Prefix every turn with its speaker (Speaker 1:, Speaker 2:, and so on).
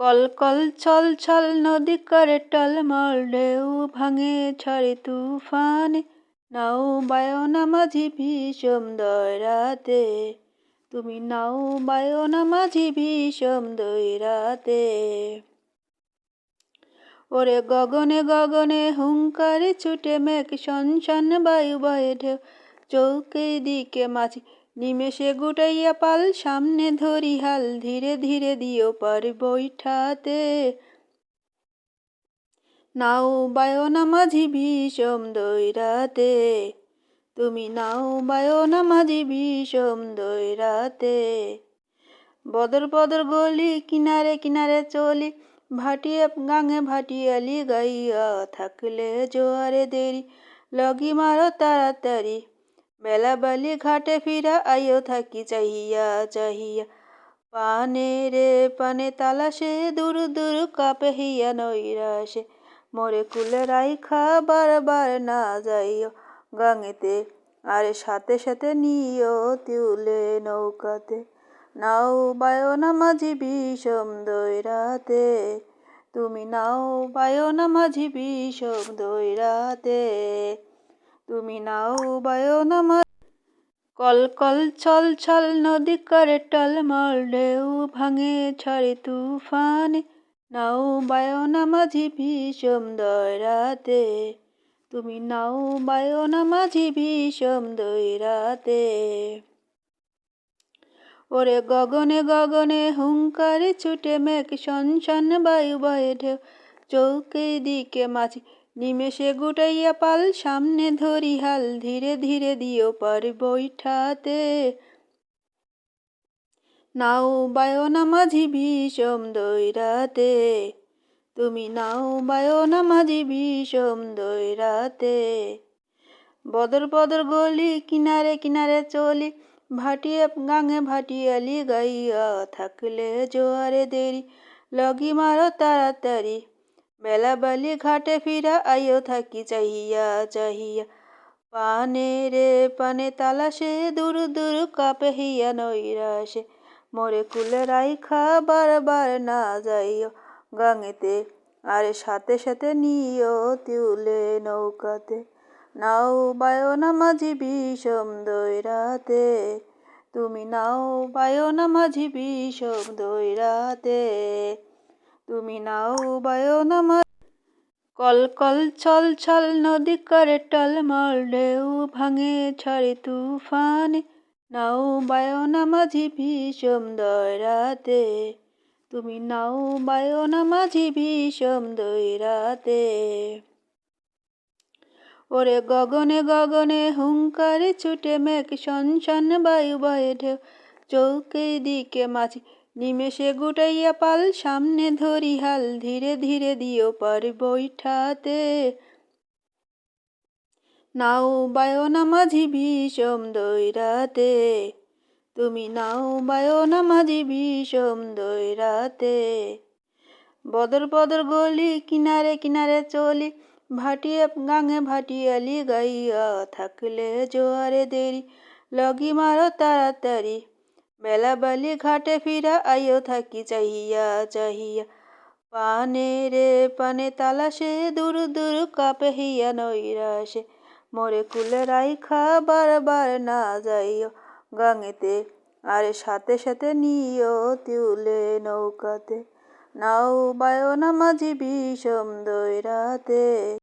Speaker 1: Call কল ছল ছল নদী করে টলমল ঢেউ ভাঙে ছড়ে তুফানে। নাও বায়না মাঝি ভীষম দয়রাতে, তুমি নাও বায়না মাঝি ভীষম দৈরাতে ওরে গগনে গগনে হুঙ্কারে ছুটে মেঘ শনশন বায়ু বয়ে ঢেউ চৌকে দিকে মাঝি নিমেষে গুটাইয়া পাল, সামনে ধরি হাল ধীরে ধীরে দিও পার বৈঠাতে। নাও বায়না মাঝি ভীষম দৈরাতে, তুমি নাও বায়না মাঝি ভীষম দৈরাতে। বদর বদর গলি কিনারে কিনারে চলি ভাটিয়া গাঙে ভাটিয়ালি গাইয়া থাকলে জোয়ারে দেরি, লগি মারো তাড়াতাড়ি। বেলা বালি ঘাটে ফিরা আইও থাকি চাহিয়া চাহিয়া। পানে রে পানে তালাশে, দূর দূর কাপে হিয়া নৈরাশে। মোরে কুলে রাইখা বারবার না যাইও, গাঙেতে আরে সাথে সাথে নিও তুলে নৌকাতে। নাও বায়ো না মাঝি বিষম দৈরাতে, তুমি নাও বায়না মাঝি বিষম দৈরাতে। তুমি নাও বায়ো বায়না কল কল ছল ছল নদী করে টলমল ঢেউ ভাঙে ছড়ে তুফানে। নাও বায়না মাঝি ভীষম দয়রাতে তুমি নাও বায়না মাঝি ভীষম দৈরাতে ওরে গগনে গগনে হুঙ্কারে ছুটে মেঘ শন শনশন বায়ু বয়ে ঢেউ। চৌকে দিকে মাঝি নিমেষে গুটাইয়া পাল, সামনে ধরি হাল ধীরে ধীরে দিও পার বৈঠাতে। নাও বায়না মাঝি ভীষম দৈরাতে, তুমি নাও বায়না মাঝি ভীষম দৈরাতে। বদর বদর গলি, কিনারে কিনারে চলি, ভাটিয়ে গাঙে ভাটিয়ালি গাইয়া থাকলে জোয়ারে দেরি, লগি মারো তাড়াতাড়ি। বেলা বালি ঘাটে ফিরা আইও থাকি চাহিয়া চাহিয়া। পানে রে পানে তালাশে, দূর দূর কাপে হিয়া নৈরাশে। মোরে কুলে রাইখা বারবার না যাইও, গাঙেতে আরে সাথে সাথে নিও তুলে নৌকাতে। নাও বায়না মাঝি বিষম দৈরাতে, তুমি নাও বায়না মাঝি বিষম দৈরাতে। তুমি নাও বায়না কল কল ছল ছল নদী করে টলমল ঢেউ ভাঙে ছড়ে তুফানে। নাও বায়না মাঝি ভীষম দয়রাতে তুমি নাও বায়না মাঝি ভীষম দৈরাতে ওরে গগনে গগনে হুঙ্কারে ছুটে মেঘ শন শনশন বায়ু বয়ে ঢেউ। চৌকে দিকে মাঝি নিমেষে গুটাইয়া পাল, সামনে ধরি হাল ধীরে ধীরে দিও পার বৈঠাতে। নাও বায়না মাঝি ভীষম দৈরাতে, তুমি নাও বায়না মাঝি ভীষম দৈরাতে। বদর বদর গলি, কিনারে কিনারে চলি, ভাটিয়া গাঙে ভাটিয়ালি গাইয়া থাকলে জোয়ারে দেরি, লগি মারো তাড়াতাড়ি। বেলা বালি ঘাটে ফিরা আইও থাকি চাহিয়া চাহিয়া। পানে রে পানে তালাশে, দূর দূর কাপে হিয়া নৈরাশে। মোরে কুলে রাইখা বারবার না যাইও, গাঙেতে আরে সাথে সাথে নিও তুলে নৌকাতে। নাও বায়না মাঝি বিষম দৈরাতে।